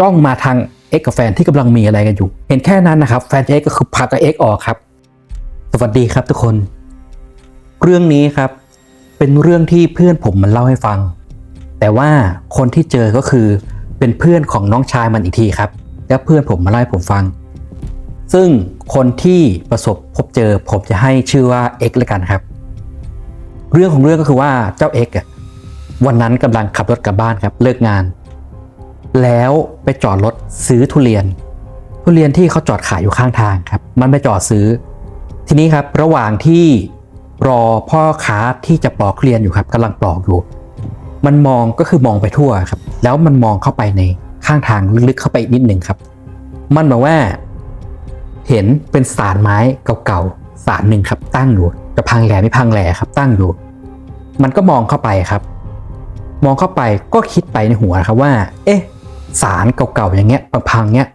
จ้องมาทางเอ็กกับแฟนที่กำลังมีอะไรกันอยู่ เห็นแค่นั้นนะครับ แฟนเอ็กก็คือผลักกับเอ็กออกครับ สวัสดีครับทุกคน เรื่องนี้ครับ เป็นเรื่องที่เพื่อนผมมันเล่าให้ฟัง แต่ว่าคนที่เจอก็คือเป็นเพื่อนของน้องชายมันอีกทีครับ แล้วเพื่อนผมมาเล่าให้ผมฟัง ซึ่งคนที่ประสบพบเจอผมจะให้ชื่อว่าเอ็กล้วกันครับ เรื่องของเรื่องก็คือว่าเจ้าเอ็กวันนั้นกำลังขับรถกลับบ้านครับเลิกงาน แล้วไปจอดรถซื้อทุเรียน ทุเรียนที่เขาจอดขายอยู่ข้างทางครับ มันไปจอดซื้อ ทีนี้ครับระหว่างที่รอพ่อค้าที่จะปลอกทุเรียนอยู่ครับกำลังปลอกอยู่ มันมองก็คือมองไปทั่วครับ แล้วมันมองเข้าไปในข้างทางลึกๆเข้าไปนิดหนึ่งครับ มันบอกว่า เห็นเป็นสารไม้เก่าๆสารหนึ่งครับ ตั้งอยู่จะพังแหล่ไม่พังแหล่ครับ ตั้งอยู่ มันก็มองเข้าไปครับ มองเข้าไปก็คิดไปในหัวครับว่า เอ๊ะ สารเก่าๆอย่างเงี้ยพังๆเงี้ย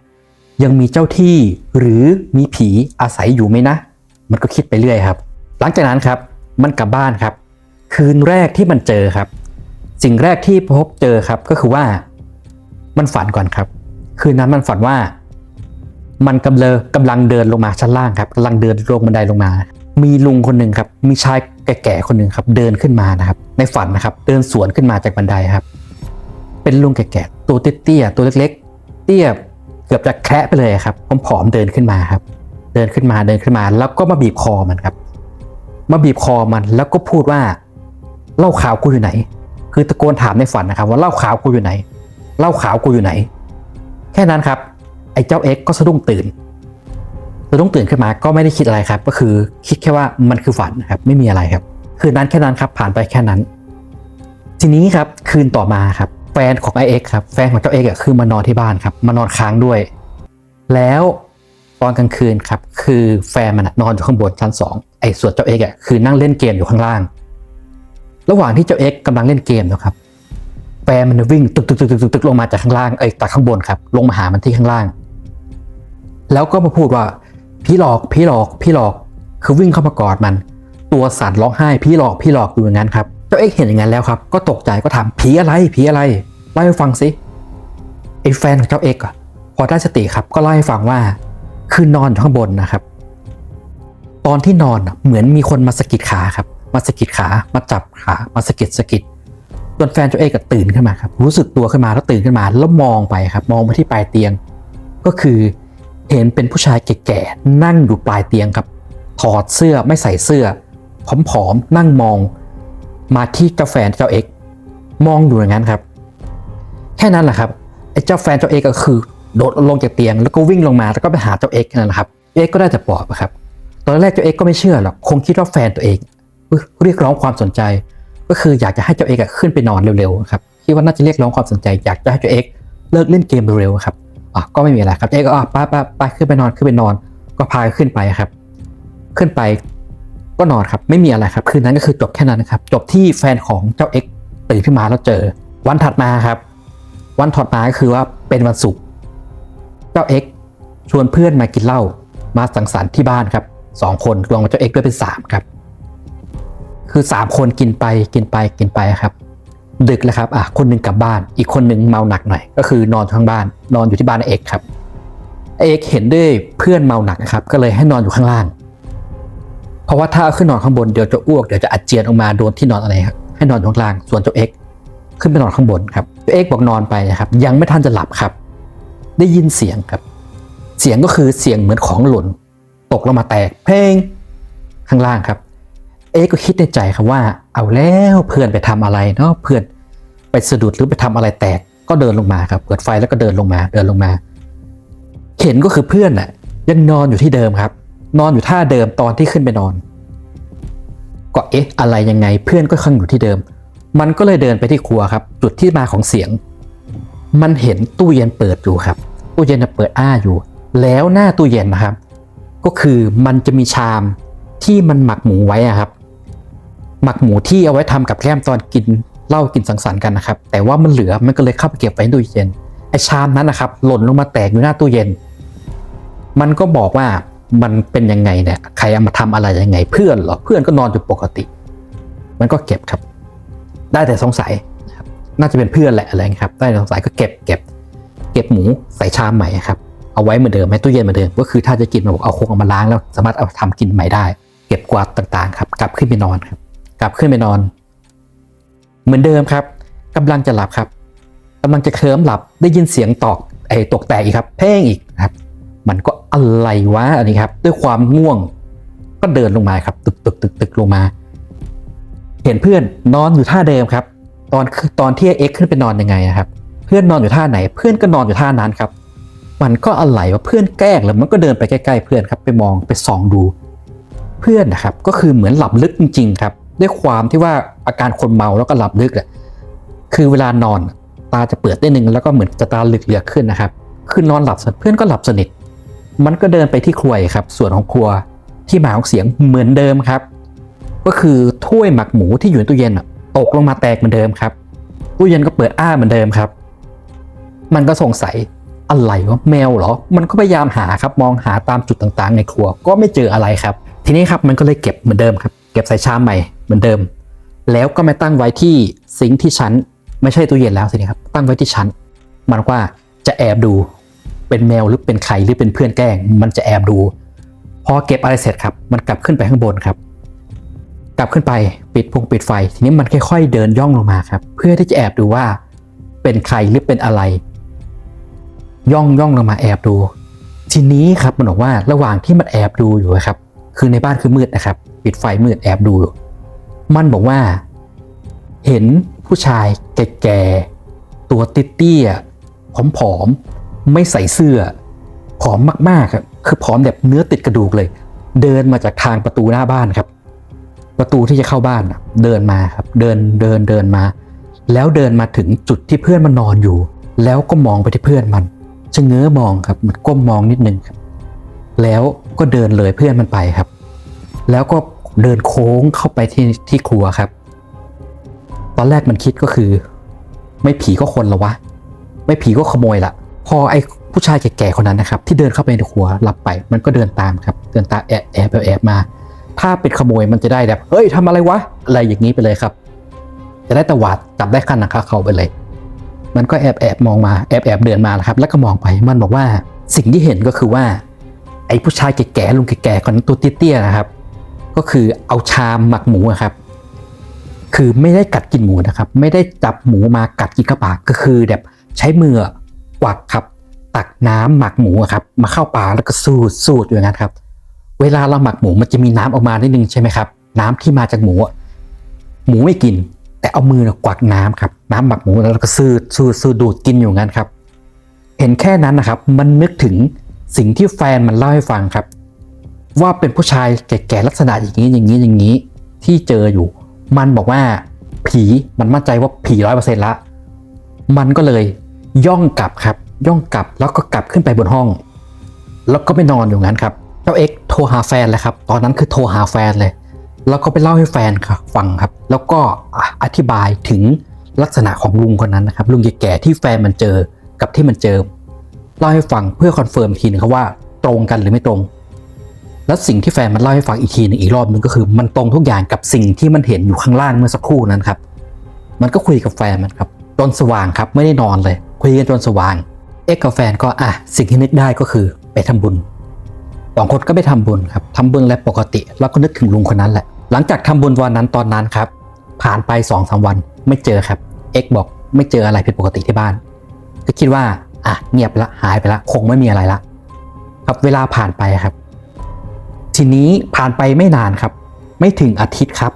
ยังมีเจ้าที่หรือมีผีอาศัยอยู่ไหมนะ มันก็คิดไปเรื่อยครับ หลังจากนั้นครับมันกลับบ้านครับ คืนแรกที่มันเจอครับ สิ่งแรกที่พบเจอครับก็คือว่ามันฝันก่อนครับ คืนนั้นมันฝันว่า มันกำเลอกำลังเดินลงมาชั้นล่างครับกำลังเดินลงบันไดลงมา มีลุงคนหนึ่งครับ มีชายแก่ๆคนหนึ่งครับ เดินขึ้นมานะครับ ในฝันนะครับ เดินสวนขึ้นมาจากบันไดครับ เป็นลุงแก่ๆตัวเตี้ยๆตัวเล็กๆ เตี้ยเกือบจะแคะไปเลยครับผมผอมเดินขึ้นมาครับ เดินขึ้นมาเดินขึ้นมา แล้วก็มาบีบคอมันครับ มาบีบคอมันแล้วก็พูดว่าเล้าขาวกูอยู่ไหน คือตะโกนถามในฝันนะครับ ว่าเล้าขาวกูอยู่ไหนเล้าขาวกูอยู่ไหน แค่นั้นครับ ไอ้เจ้าเอ็กก็สะดุ้งตื่นสะดุ้งตื่นขึ้นมาก็ไม่ได้คิดอะไรครับ ก็คือคิดแค่ว่ามันคือฝันนะครับไม่มีอะไรครับ คืนนั้นแค่นั้นครับผ่านไปแค่นั้น ทีนี้ครับคืนต่อมาครับ แฟนของไอเอ็กครับแฟนของเจ้าเอ็กอะคือมานอนที่บ้านครับมานอนค้างด้วย แล้วตอนกลางคืนครับคือแฟนมันนอนอยู่ข้างบนชั้นสองไอ้ส่วนเจ้าเอ็กอะคือนั่งเล่นเกมอยู่ข้างล่าง ระหว่างที่เจ้าเอ็กกำลังเล่นเกมนะครับแฟนมันวิ่งตึกตึกตึกตึกตึกตึกลงมาจากข้างล่างเอ้ยจากข้างบนครับ ลงมาหามันที่ข้างล่าง แล้วก็มาพูดว่าพี่หลอกพี่หลอกพี่หลอกคือวิ่งเข้ามากอดมัน ตัวสั่นร้องไห้พี่หลอกพี่หลอกอยู่อย่างนั้นครับ เจ้าเอ็กเห็นอย่างนั้นแล้วครับ ก็ตกใจก็ถามผีอะไรผีอะไรเล่าให้ฟังสิไอ้แฟนของเจ้าเอ็กอะพอได้สติครับก็เล่าให้ฟังว่าคือนอนอยู่ข้างบนนะครับ ตอนที่นอนเหมือนมีคนมาสะกิดขาครับ มาสะกิดขามาจับขามาสะกิดสะกิดจนแฟนเจ้าเอกก็ตื่นขึ้นมาครับรู้สึกตัวขึ้นมาแล้วตื่นขึ้นมาแล้วมองไปครับ มองไปที่ปลายเตียง ก็คือเห็นเป็นผู้ชายแก่ๆนั่งอยู่ปลายเตียงครับถอดเสื้อไม่ใส่เสื้อผอมๆนั่งมอง มาที่เจ้าแฟนเจ้าเอกมองอยู่อย่างนั้นครับ แค่นั้นแหละครับไอ้เจ้าแฟนเจ้าเอกก็คือ โดดลงจากเตียง แล้วก็วิ่งลงมาแล้วก็ไปหาเจ้าเอกนั่นแหละครับเอกก็ได้แต่ปลอบครับ ตอนแรกเจ้าเอกก็ไม่เชื่อหรอกคงคิดว่าแฟนตัวเองเรียกร้องความสนใจ ก็คืออยากจะให้เจ้าเอกขึ้นไปนอนเร็วๆครับคิดว่าน่าจะเรียกร้องความสนใจ อยากจะให้เจ้าเอกเลิกเล่นเกมเร็วๆครับอะก็ไม่มีอะไรครับเจ้าเอกก็อะไปไปไปขึ้นไปนอนขึ้นไปนอน ก็พาขึ้นไปครับ ขึ้นไป ก็นอนครับไม่มีอะไรครับคืนนั้นก็คือจบแค่นั้นนะครับจบที่แฟนของเจ้าเอกตื่นขึ้นมาแล้วเจอ วันถัดมาครับ วันถัดมาก็คือว่าเป็นวันศุกร์เจ้าเอกชวนเพื่อนมากินเหล้ามาสังสรรค์ที่บ้านครับสองคนรวมกับเจ้าเอกด้วยเป็นสามครับ คือสามคนกินไปกินไปกินไปครับ ดึกแล้วครับอะคนหนึ่งกลับบ้าน อีกคนหนึ่งเมาหนักหน่อย ก็คือนอนข้างบ้าน นอนอยู่ที่บ้านไอ้เอกครับไอ้เอกเห็นด้วยเพื่อนเมาหนักนะครับ ก็เลยให้นอนอยู่ข้างล่าง ราะว่าถ้าเอาขึ้นนอนข้างบนเดี๋ยวจะอ้วกเดี๋ยวจะอาเจียนออกมาโดนที่นอนอะไรครับให้นอนอยู่ข้างล่างส่วนเจ้าเอกขึ้นไปนอนข้างบนครับเจ้าเอกบอกนอนไปนะครับ ยังไม่ทันจะหลับครับ ได้ยินเสียงครับ เสียงก็คือเสียงเหมือนของหล่นตกลงมาแตกเพลงข้างล่างครับ เอ๊ก็คิดในใจครับว่า เอาแล้วเพื่อนไปทำอะไรเนาะเพื่อนไปสะดุดหรือไปทำอะไรแตกก็เดินลงมาครับเปิดไฟแล้วก็เดินลงมาเดินลงมา เห็นก็คือเพื่อนน่ะยังนอนอยู่ที่เดิมครับ นอนอยู่ท่าเดิมตอนที่ขึ้นไปนอน ก็เอ๊ะอะไรยังไงเพื่อนก็คังอยู่ที่เดิม มันก็เลยเดินไปที่ครัวครับ จุดที่มาของเสียง มันเห็นตู้เย็นเปิดอยู่ครับ ตู้เย็นเปิดอ้าอยู่ แล้วหน้าตู้เย็นนะครับ ก็คือมันจะมีชามที่มันหมักหมูไว้อะครับ หมักหมูที่เอาไว้ทำกับแกล้มตอนกินเหล้ากินสังสรรค์กันนะครับ แต่ว่ามันเหลือมันก็เลยเข้าไปเก็บไว้ในตู้เย็นไอชามนั้นนะครับ หล่นลงมาแตกอยู่หน้าตู้เย็น มันก็บอกว่า มันเป็นยังไงเนี่ยใครเอามาทำอะไรยังไง เพื่อนเหรอเพื่อนก็นอนอยู่ปกติ มันก็เก็บครับ ได้แต่สงสัยน่าจะเป็นเพื่อนแหละอะไรครับ ได้แต่สงสัยก็เก็บเก็บ เก็บหมูใส่ชามใหม่ครับเอาไว้เหมือนเดิมให้ตู้เย็นเหมือนเดิมก็คือถ้าจะกินมันบอกเอาโคกเอามาล้างแล้วสามารถเอาทำกินใหม่ได้ เก็บกวาดต่างๆ ครับ กลับขึ้นไปนอนครับ กลับขึ้นไปนอน เหมือนเดิมครับกำลังจะหลับครับกำลังจะเคลิ้มหลับได้ยินเสียงตอกไอ้ตกแตกอีกครับ เพ่งอีกนะครับ มันก็อะไรวะอันนี้ครับ ด้วยความง่วงก็เดินลงมาครับ ตึกตึกตึกตึกลงมา เห็นเพื่อนนอนอยู่ท่าเดิมครับ ตอนตอนที่เอ็กขึ้นไปนอนยังไงครับ เพื่อนนอนอยู่ท่าไหน เพื่อนก็นอนอยู่ท่านั้นครับ มันก็อะไรว่าเพื่อนแกล้งแล้วมันก็เดินไปใกล้ๆเพื่อนครับ ไปมองไปส่องดู เพื่อนนะครับ ก็คือเหมือนหลับลึกจริง ๆ ครับ ด้วยความที่ว่าอาการคนเมาแล้วก็หลับลึกอะคือเวลานอนตาจะเปิดได้หนึ่งแล้วก็เหมือนจะตาเหลือกๆขึ้นนะครับ คือนอนหลับสนิทเพื่อนก็หลับสนิท มันก็เดินไปที่ครัวครับ ส่วนของครัวที่มาของเสียงเหมือนเดิมครับ ก็คือถ้วยหมักหมูที่อยู่ในตู้เย็นตกลงมาแตกเหมือนเดิมครับตู้เย็นก็เปิดอ้าเหมือนเดิมครับ มันก็สงสัยอะไรวะแมวเหรอ มันก็พยายามหาครับมองหาตามจุดต่างๆ ในครัวก็ไม่เจออะไรครับ ทีนี้ครับมันก็เลยเก็บเหมือนเดิมครับ เก็บใส่ชามใหม่เหมือนเดิม แล้วก็มาตั้งไว้ที่ซิงที่ชั้น ไม่ใช่ตู้เย็นแล้วสิครับตั้งไว้ที่ชั้นมันว่าจะแอบดู เป็นแมวหรือเป็นใครหรือเป็นเพื่อนแกล้ง มันจะแอบดูพอเก็บอะไรเสร็จครับ มันกลับขึ้นไปข้างบนครับ กลับขึ้นไปปิดพงปิดไฟ ทีนี้มันค่อยๆ เดินย่องลงมาครับ เพื่อที่จะแอบดูว่าเป็นใครหรือเป็นอะไร ย่องย่องลงมาแอบดู ทีนี้ครับมันบอกว่าระหว่างที่มันแอบดูอยู่ครับ คือในบ้านคือมืดนะครับ ปิดไฟมืดแอบดู มันบอกว่า เห็นผู้ชายแก่ๆตัวติเตี้ยผอมๆ ไม่ใส่เสื้อ ผอมมากๆครับ คือผอมแบบเนื้อติดกระดูกเลย เดินมาจากทางประตูหน้าบ้านครับ ประตูที่จะเข้าบ้านเดินมาครับ เดินเดินเดินมา แล้วเดินมาถึงจุดที่เพื่อนมันนอนอยู่ แล้วก็มองไปที่เพื่อนมันชะเง้อมองครับ มันก้มมองนิดนึงครับ แล้วก็เดินเลยเพื่อนมันไปครับ แล้วก็เดินโค้งเข้าไปที่ที่ครัวครับ ตอนแรกมันคิดก็คือ ไม่ผีก็คนละวะ ไม่ผีก็ขโมยละ พอไอ้ผู้ชายแก่ๆคนนั้นนะครับ ที่เดินเข้าไปในครัวหลับไป มันก็เดินตามครับ เดินตามแอบแอบแอบแอบมา ถ้าเป็นขโมยมันจะได้แบบเฮ้ยทำอะไรวะอะไรอย่างนี้ไปเลยครับ จะได้ตวาดจับได้ขั้นนะครับเขาไปเลย มันก็แอบแอบมองมาแอบแอบเดินมานะครับ แล้วก็มองไปมันบอกว่าสิ่งที่เห็นก็คือว่า ไอ้ผู้ชายแก่ๆลุงแก่ๆคนนั้นตัวเตี้ยๆนะครับ ก็คือเอาชามหมักหมูครับ คือไม่ได้กัดกินหมูนะครับ ไม่ได้จับหมูมากัดกินเข้าปากก็คือแบบใช้มือ กวักครับ ตักน้ำหมักหมูครับ มาเข้าปากแล้วก็สูดสูดอย่างนั้นครับ เวลาเราหมักหมูมันจะมีน้ำออกมานิดนึงใช่ไหมครับ น้ำที่มาจากหมูหมูไม่กิน แต่เอามือนะกวักน้ำครับน้ำหมักหมูแล้วก็สูดสูดสูดดูดกินอยู่งั้นครับ เห็นแค่นั้นนะครับ มันนึกถึงสิ่งที่แฟนมันเล่าให้ฟังครับ ว่าเป็นผู้ชายแก่ๆลักษณะอย่างนี้อย่างนี้อย่างนี้ ที่เจออยู่ มันบอกว่าผีมันมั่นใจว่าผีร้อยเปอร์เซ็นต์ละ มันก็เลย ย่องกลับครับ ย่องกลับแล้วก็กลับขึ้นไปบนห้อง แล้วก็ไปนอนอยู่งั้นครับเจ้าเอ็กโทรหาแฟนเลยครับ ตอนนั้นคือโทรหาแฟนเลย แล้วก็ไปเล่าให้แฟนครับฟังครับ แล้วก็อธิบายถึงลักษณะของลุงคนนั้นนะครับ ลุงแก่ๆที่แฟนมันเจอกับที่มันเจอเล่าให้ฟังเพื่อคอนเฟิร์มอีกทีนึงครับว่าตรงกันหรือไม่ตรง แล้วสิ่งที่แฟนมันเล่าให้ฟังอีกทีหนึงอีกรอบหนึงก็คือ มันตรงทุกอย่างกับสิ่งที่มันเห็นอยู่ข้างล่างเมื่อสักครู่นั้นครับ มันก็คุยกับแฟนมันครับจนสว่างครับไม่ได้นอนเลย คุยกันจนสว่าง เอ็กกับแฟนก็อะสิ่งที่นึกได้ก็คือไปทำบุญสองคนก็ไปทำบุญครับทำบุญและปกติ แล้วก็นึกถึงลุงคนนั้นแหละ หลังจากทำบุญวันนั้นตอนนั้นครับ ผ่านไปสองสามวันไม่เจอครับเอ็กบอกไม่เจออะไรผิดปกติที่บ้าน ก็คิดว่าอะเงียบละหายไปละคงไม่มีอะไรละครับเวลาผ่านไปครับ ทีนี้ผ่านไปไม่นานครับ ไม่ถึงอาทิตย์ครับ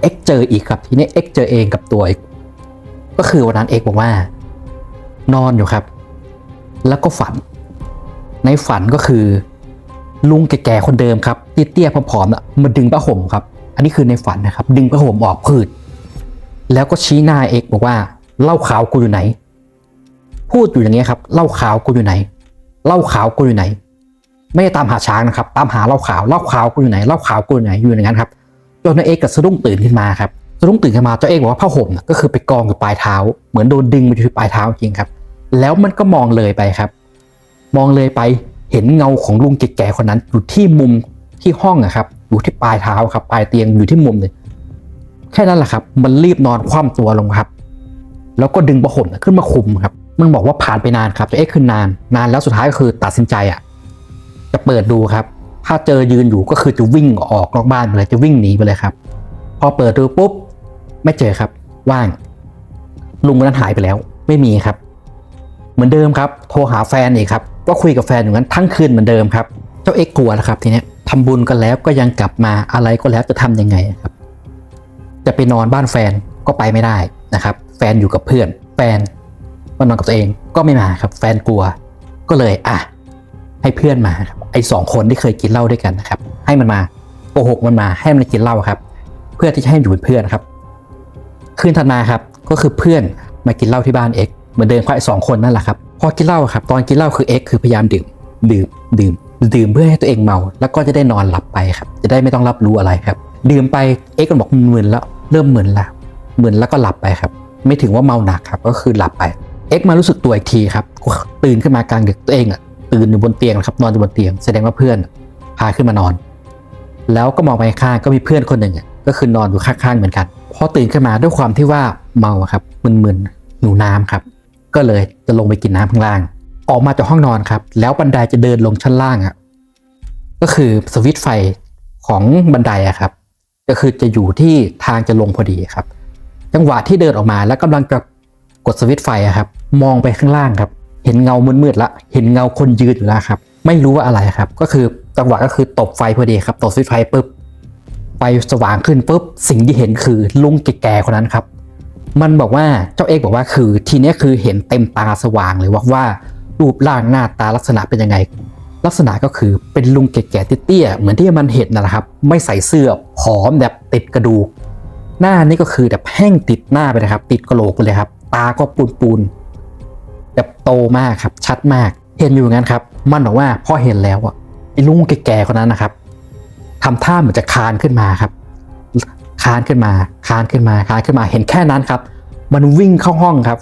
เอ็กเจออีกครับทีนี้เอ็กเจอเองกับตัวเอกก็คือวันนั้นเอ็กบอกว่า นอนอยู่ครับ แล้วก็ฝัน ในฝันก็คือ ลุงแก่ๆคนเดิมครับเตี้ยๆผอมๆน่ะมาดึงผ้าห่มครับ อันนี้คือในฝันนะครับ ดึงผ้าห่มออกพืดแล้วก็ชี้หน้าเอกบอกว่าเหล้าขาวกูอยู่ไหน พูดอยู่อย่างเงี้ยครับเหล้าขาวกูอยู่ไหนเหล้าขาวกูอยู่ไหน ไม่ได้ตามหาช้างนะครับ ตามหาเหล้าขาวเหล้าขาวกูอยู่ไหนเหล้าขาวกูอยู่ไหนอยู่อย่างนั้นครับจนนายเอกกับสะดุ้งตื่นขึ้นมาครับ สะดุ้งตื่นขึ้นมาเจ้าเอกบอกว่าผ้าห่มก็คือไปกองอยู่ปลายเท้า เหมือนโดนดึงไปที่ปลายเท้าจริงครับ แล้วมันก็มองเลยไปครับ มองเลยไปเห็นเงาของลุงแก่ๆคนนั้นอยู่ที่มุมที่ห้องอะครับ อยู่ที่ปลายเท้าครับ ปลายเตียงอยู่ที่มุมเลยแค่นั้นแหละครับ มันรีบนอนคว่ำตัวลงครับ แล้วก็ดึงผ้าห่มขึ้นมาคลุมครับ มันบอกว่าผ่านไปนานครับแต่เอกคือนาน นานแล้วสุดท้ายก็คือตัดสินใจอะจะเปิดดูครับ ถ้าเจอยืนอยู่ก็คือจะวิ่งออกนอกบ้านไปเลยจะวิ่งหนีไปเลยครับ พอเปิดดูปุ๊บ ไม่เจอครับ ว่าง ลุงคนนั้นหายไปแล้ว ไม่มีครับ เหมือนเดิมครับ โทรหาแฟนอีกครับ ก็คุยกับแฟนอยู่นั้นทั้งคืนเหมือนเดิมครับ เจ้าเอ็กกลัวแล้วครับทีนี้ทำบุญกันแล้วก็ยังกลับมาอะไรก็แล้วจะทำยังไงครับ จะไปนอนบ้านแฟนก็ไปไม่ได้นะครับ แฟนอยู่กับเพื่อน แฟนมานอนกับตัวเองก็ไม่มาครับ แฟนกลัว ก็เลยอะให้เพื่อนมาครับไอ้สองคนที่เคยกินเหล้าด้วยกันนะครับ ให้มันมาโกหกมันมาให้มันกินเหล้าครับ เพื่อที่จะให้อยู่เป็นเพื่อนครับ คืนถัดมาครับก็คือเพื่อนมากินเหล้าที่บ้านเอ็กเหมือนเดิมครับสองคนนั่นแหละครับพอกินเหล้าครับตอนกินเหล้าคือเอ็กคือพยายามดื่มดื่มดื่มดื่มเพื่อให้ตัวเองเมา แล้วก็จะได้นอนหลับไปครับ จะได้ไม่ต้องรับรู้อะไรครับ ดื่มไปเอ็กก็บอกมึนแล้วเริ่มมึนละมึนแล้วก็หลับไปครับ ไม่ถึงว่าเมาหนักครับก็คือหลับไปเอ็กมารู้สึกตัวอีกทีครับตื่นขึ้นมากลางดึกตัวเองอะตื่นอยู่บนเตียงนะครับนอนอยู่บนเตียง แสดงว่าเพื่อนพาขึ้นมานอน แล้วก็มองไปข้างก็มีเพื่อนคนหนึ่งอะก็คือนอนอยู่ข้างๆเหมือนกัน พอตื่นขึ้นมาด้วยความที่ว่าเมาครับมึนๆหิวน้ำครับ ก็เลยจะลงไปกินน้ำข้างล่าง ออกมาจากห้องนอนครับ แล้วบันไดจะเดินลงชั้นล่างอะก็คือสวิตช์ไฟของบันไดอะครับ ก็คือจะอยู่ที่ทางจะลงพอดีครับ จังหวะที่เดินออกมาแล้วกำลังจะกดสวิตช์ไฟอะครับ มองไปข้างล่างครับ เห็นเงามืดๆละเห็นเงาคนยืนอยู่แล้วครับ ไม่รู้ว่าอะไรครับ ก็คือจังหวะก็คือตบไฟพอดีครับตบสวิตช์ไฟปุ๊บ ไฟสว่างขึ้นปุ๊บสิ่งที่เห็นคือลุงแก่ๆคนนั้นครับ มันบอกว่าเจ้าเอกบอกว่าคือทีนี้คือเห็นเต็มตาสว่างเลยว่าว่ารูปร่างหน้าตาลักษณะเป็นยังไง ลักษณะก็คือเป็นลุงแก่ๆเตี้ยๆเหมือนที่มันเห็นนะครับ ไม่ใส่เสื้อผอมแบบติดกระดูก หน้านี่ก็คือแบบแห้งติดหน้าไปนะครับ ติดกระโหลกเลยครับ ตาก็ปูนๆแบบโตมากครับชัดมาก เห็นอยู่งั้นครับ มันบอกว่าพอเห็นแล้วอะไอ้ลุงแก่ๆคนนั้นนะครับ ทำท่าเหมือนจะคานขึ้นมาครับ คานขึ้นมา คานขึ้นมา คานขึ้นมา เห็นแค่นั้นครับ มันวิ่งเข้าห้องครับ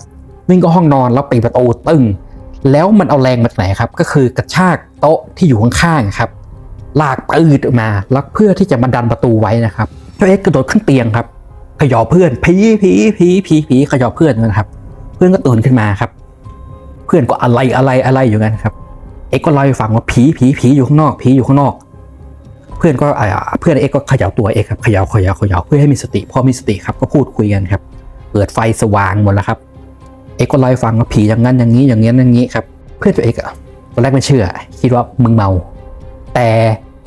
วิ่งเข้าห้องนอนแล้วปิดประตูตึ้ง แล้วมันเอาแรงมาจากไหนครับ ก็คือกระชากโต๊ะที่อยู่ข้างๆครับ ลากปืดออกมาแล้วเพื่อที่จะมาดันประตูไว้นะครับเจ้าเอ็กซ์กระโดดขึ้นเตียงครับขยอเพื่อนผีผีผีผีผีขยอเพื่อนนะครับ เพื่อนก็ตื่นขึ้นมาครับ เพื่อนก็อะไรอะไรอะไรอยู่กันครับ เอ็กก็เล่าให้ฟังว่าผีผีผีอยู่ข้างนอกผีอยู่ข้างนอก เพื่อนก็อ่าเพื่อนเอ็กก็เขย่าตัวเอ็กครับเขย่าเขย่าเขย่าเพื่อให้มีสติพอมีสติครับก็พูดคุยกันครับ เปิดไฟสว่างหมดแล้วครับเอ็กก็เล่ฟังว่าผีอย่างนั้นอย่างนี้อย่างนี้อย่างนี้ครับเพื่อนตัวเอ็กอะตอนแรกไม่เชื่อ คิดว่ามึงเมา แต่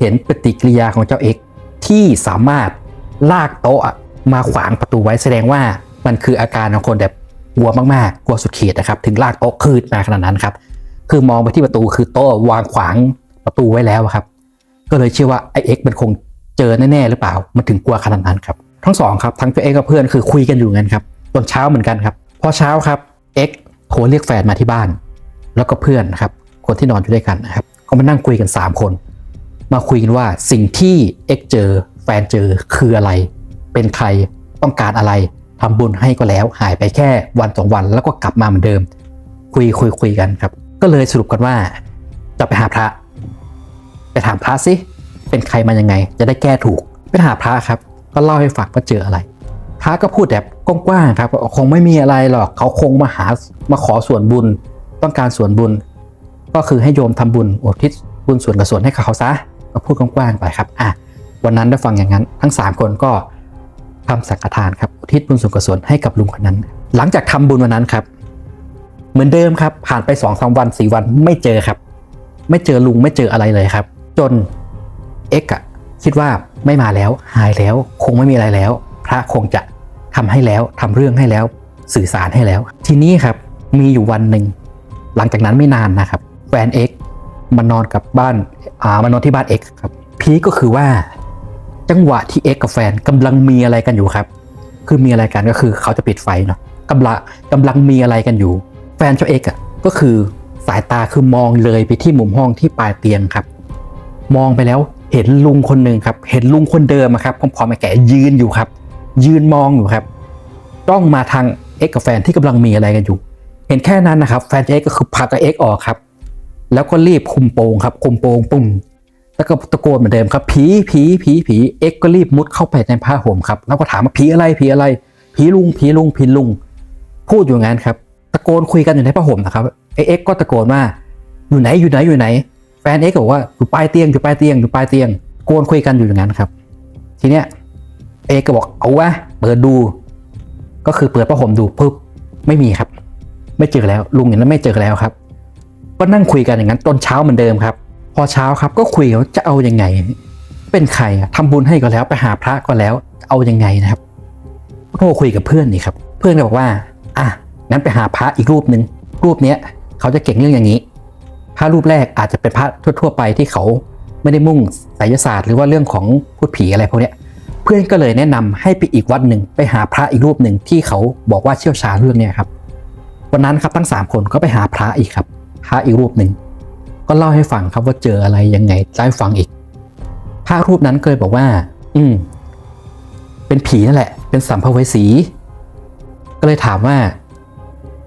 เห็นปฏิกิริยาของเจ้าเอ็กที่สามารถลากโต๊ะมาขวางประตูไว้แสดงว่ามันคืออาการของคนแบบกลัวมากๆกลัวสุดขีดนะครับ ถึงลากโต๊ะคืนมาขนาดนั้นครับ คือมองไปที่ประตูคือโต๊ะวางขวางประตูไว้แล้วครับ ก็เลยเชื่อว่าไอเอ็กซ์มันคงเจอแน่ๆหรือเปล่า มันถึงกลัวขนาดนั้นครับ ทั้งสองครับ ทั้งเอ็กกับเพื่อนคือคุยกันอยู่งั้นครับตอนเช้าเหมือนกันครับ พอเช้าครับเอ็กโทรเรียกแฟนมาที่บ้าน แล้วก็เพื่อนครับ คนที่นอนอยู่ด้วยกันนะครับ ก็มานั่งคุยกัน 3 คน มาคุยกันว่าสิ่งที่เอ็กเจอแฟนเจอคืออะไร เป็นใคร ต้องการอะไรทำบุญให้ก็แล้ว หายไปแค่วันสองวัน แล้วก็กลับมาเหมือนเดิม คุยคุยคุยกันครับ ก็เลยสรุปกันว่าจะไปหาพระ ระสิ เป็นใครมายังไง จะได้แก้ถูกไปหาพระครับ ก็เล่าให้ฟังว่าเจออะไร พระก็พูดแบบกว้างๆครับคงไม่มีอะไรหรอก เขาคงมาหามาขอส่วนบุญ ต้องการส่วนบุญ ก็คือให้โยมทำบุญอุทิศบุญส่วนกุศลให้เขาซะก็พูดกว้างๆไปครับอะวันนั้นได้ฟังอย่างนั้น ทั้ง 3 คนก็ทำสังฆทานครับอุทิศบุญส่วนกุศลให้กับลุงคนนั้น หลังจากทำบุญวันนั้นครับ เหมือนเดิมครับ ผ่านไป2องสาวันสี่วันไม่เจอครับ ไม่เจอลุงไม่เจออะไรเลยครับ จนเอ็กอะคิดว่าไม่มาแล้วหายแล้วคงไม่มีอะไรแล้ว พระคงจะทำให้แล้วทำเรื่องให้แล้วสื่อสารให้แล้ว ทีนี้ครับมีอยู่วันหนึ่งหลังจากนั้นไม่นานนะครับแฟนเอ็กมานอนกับบ้านอ่ามานอนที่บ้านเอ็กครับพีก็คือว่าจังหวะที่เอ็กกับแฟนกำลังมีอะไรกันอยู่ครับ คือมีอะไรกันก็คือเขาจะปิดไฟเนาะกำลังกำลังมีอะไรกันอยู่ แฟนเจ้าเอ็กอะก็คือสายตาคือมองเลยไปที่มุมห้องที่ปลายเตียงครับ มองไปแล้วเห็นลุงคนหนึ่งครับ เห็นลุงคนเดิมครับพร้อมๆไอ้แก่ยืนอยู่ครับ ยืนมองอยู่ครับ ต้องมาทางเอ็กกับแฟนที่กำลังมีอะไรกันอยู่ เห็นแค่นั้นนะครับ แฟนเอ็กก็คือผลักกับเอ็กออกครับ แล้วก็รีบคุมโปงครับคุมโปงปุ่มแล้วก็ตะโกนเหมือนเดิมครับผีผีผีผีเอ็กก็รีบมุดเข้าไปในผ้าห่มครับ แล้วก็ถามว่าผีอะไรผีอะไร ผีลุงผีลุงผีลุง พูดอยู่งั้นครับ ตะโกนคุยกันอยู่ในผ้าห่มนะครับเอ็กก็ตะโกนว่าอยู่ไหนอยู่ไหนอยู่ไหน แฟนเอ็กบอกว่าอยู่ปลายเตียงอยู่ปลายเตียงอยู่ปลายเตียงโกนคุยกันอยู่อย่างนั้นครับ ทีเนี้ยเอ็กก็บอกเอาวะเปิดดู ก็คือเปิดผ้าห่มดูปุ๊บไม่มีครับ ไม่เจอแล้วลุงเห็นแล้วไม่เจอแล้วครับก็นั่งคุยกันอย่างนั้นจนเช้าเหมือนเดิมครับ พอเช้าครับก็คุยว่าจะเอายังไง เป็นใครอะทำบุญให้ก็แล้วไปหาพระก็แล้วเอายังไงนะครับก็โทรคุยกับเพื่อนนี่ครับ เพื่อนก็บอกว่า อะงั้นไปหาพระอีกรูปหนึ่งรูปเนี้ยเขาจะเก่งเรื่องอย่างนี้ พระรูปแรกอาจจะเป็นพระทั่ว ๆ ไปที่เขาไม่ได้มุ่งไสยศาสตร์หรือว่าเรื่องของพูดผีอะไรพวกนี้เพื่อนก็เลยแนะนำให้ไปอีกวัดหนึ่งไปหาพระอีกรูปหนึ่งที่เขาบอกว่าเชี่ยวชาญเรื่องนี้ครับวันนั้นครับทั้งสามคนก็ไปหาพระอีกครับ พระอีกรูปหนึ่งก็เล่าให้ฟังครับว่าเจออะไรยังไงเล่าให้ฟังอีก พระรูปนั้นเลยบอกว่า อืม เป็นผีนั่นแหละ เป็นสัมภเวสี ก็เลยถามว่า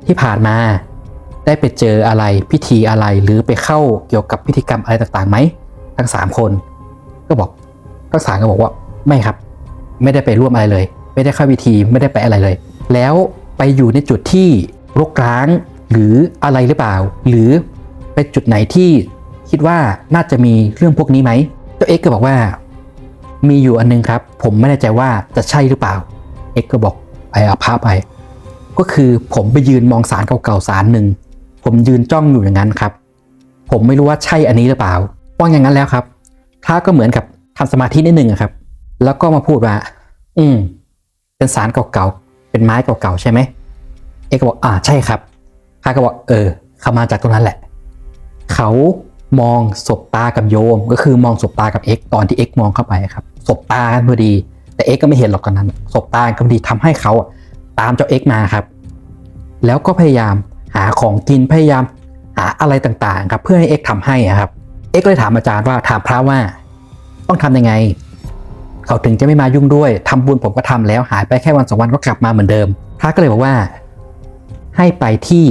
ที่ผ่านมา ได้ไปเจออะไรพิธีอะไรหรือไปเข้าเกี่ยวกับพิธีกรรมอะไรต่างๆไหมทั้งสามคน ก็บอกทั้งสามก็บอกว่าไม่ครับ ไม่ได้ไปร่วมอะไรเลย ไม่ได้เข้าพิธีไม่ได้ไปอะไรเลย แล้วไปอยู่ในจุดที่รกร้างหรืออะไรหรือเปล่า หรือไปจุดไหนที่คิดว่าน่าจะมีเรื่องพวกนี้ไหมเจ้าเอ็กก็บอกว่า มีอยู่อันนึงครับ ผมไม่แน่ใจว่าจะใช่หรือเปล่าเอ็กก็บอกไปเอาพาไปก็คือผมไปยืนมองสารเก่าๆสารหนึ่ง ผมยืนจ้องอยู่อย่างนั้นครับ ผมไม่รู้ว่าใช่อันนี้หรือเปล่าว่างอย่างนั้นแล้วครับพระก็เหมือนกับทำสมาธินิดหนึ่งอะครับ แล้วก็มาพูดว่า อืม เป็นสารเก่าๆ เป็นไม้เก่าๆ ใช่ไหม เอกก็บอก อ่า ใช่ครับข้าก็บอก เออ เขามาจากตรงนั้นแหละ เขามองศบตากับโยม ก็คือมองศบตากับเอกตอนที่เอกมองเข้าไปครับศบตากันพอดี แต่เอกก็ไม่เห็นหรอกตอนนั้นศบตากันพอดีทำให้เขาอะตามเจ้าเอกมาครับ แล้วก็พยายาม หาของกินพยายามหาอะไรต่างๆครับเพื่อให้เอ็กทำให้ครับเอ็กก็เลยถามอาจารย์ว่าถามพระว่า ต้องทำยังไง เขาถึงจะไม่มายุ่งด้วยทำบุญผมก็ทำแล้วหายไปแค่วันสองวันก็กลับมาเหมือนเดิม พระก็เลยบอกว่า ให้ไปที่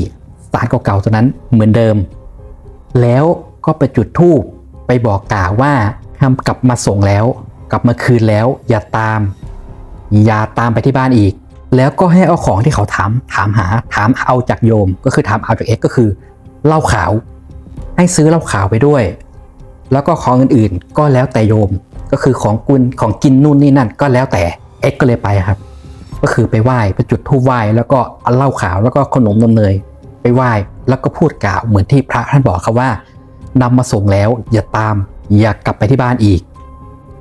ศาลเก่าๆตัวนั้นเหมือนเดิม แล้วก็ไปจุดธูปไปบอกกล่าวว่าทำกลับมาส่งแล้ว กลับมาคืนแล้ว อย่าตาม อย่าตามไปที่บ้านอีก แล้วก็ให้เอาของที่เขาถามถามหาถามเอาจากโยม ก็คือถามเอาจากเอ็กก็คือเหล้าขาว ให้ซื้อเหล้าขาวไปด้วย แล้วก็ของอื่นๆ ก็แล้วแต่โยมก็คือของกุนของกินนู่นนี่นั่นก็แล้วแต่เอ็กก็เลยไปครับ ก็คือไปไหว้ไปจุดธูปไหว้แล้วก็เอาเหล้าขาวแล้วก็ขนมนมเนย ไปไหว้แล้วก็พูดกล่าวเหมือนที่พระท่านบอกครับว่านำมาส่งแล้วอย่าตามอย่ากลับไปที่บ้านอีก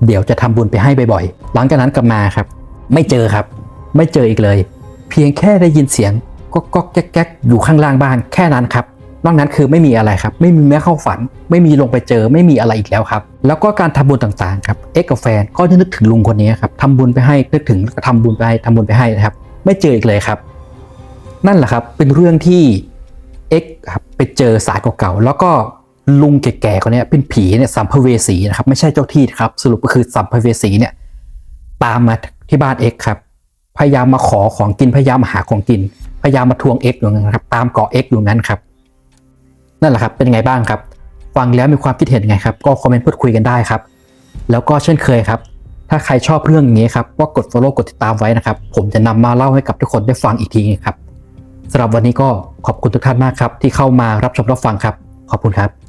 เดี๋ยวจะทำบุญไปให้บ่อยๆหลังจากนั้นกลับมาครับ ไม่เจอครับ ไม่เจออีกเลย เพียงแค่ได้ยินเสียงก็ก็แก๊กแก๊กอยู่ข้างล่างบ้านแค่นั้นครับนอกนั้นคือไม่มีอะไรครับ ไม่มีแม้เข้าฝัน ไม่มีลงไปเจอ ไม่มีอะไรอีกแล้วครับ แล้วก็การทำบุญต่างๆครับเอ็กกับแฟนก็จะนึกถึงลุงคนนี้ครับทำบุญไปให้นึกถึงแล้วก็ทำบุญไปให้ทำบุญไปให้นะครับ ไม่เจออีกเลยครับ นั่นแหละครับเป็นเรื่องที่เอ็กครับไปเจอสารเก่าๆแล้วก็ลุงแก่ๆคนนี้เป็นผีเนี่ยสัมภเวสีนะครับไม่ใช่เจ้าที่ครับสรุปก็คือสัมภเวสีเนี่ยตามมาที่บ้านเอ็กครับ พยายามมาขอของกินพยายามมาหาของกิน พยายามมาทวงเอ็กอยู่นั้นครับ ตามเกาะเอ็กอยู่นั้นครับ นั่นแหละครับเป็นยังไงบ้างครับ ฟังแล้วมีความคิดเห็นยังไงครับ ก็คอมเมนต์พูดคุยกันได้ครับ แล้วก็เช่นเคยครับ ถ้าใครชอบเรื่องอย่างนี้ครับก็กด follow กดติดตามไว้นะครับ ผมจะนำมาเล่าให้กับทุกคนได้ฟังอีกทีครับสำหรับวันนี้ก็ขอบคุณทุกท่านมากครับ ที่เข้ามารับชมรับฟังครับ ขอบคุณครับ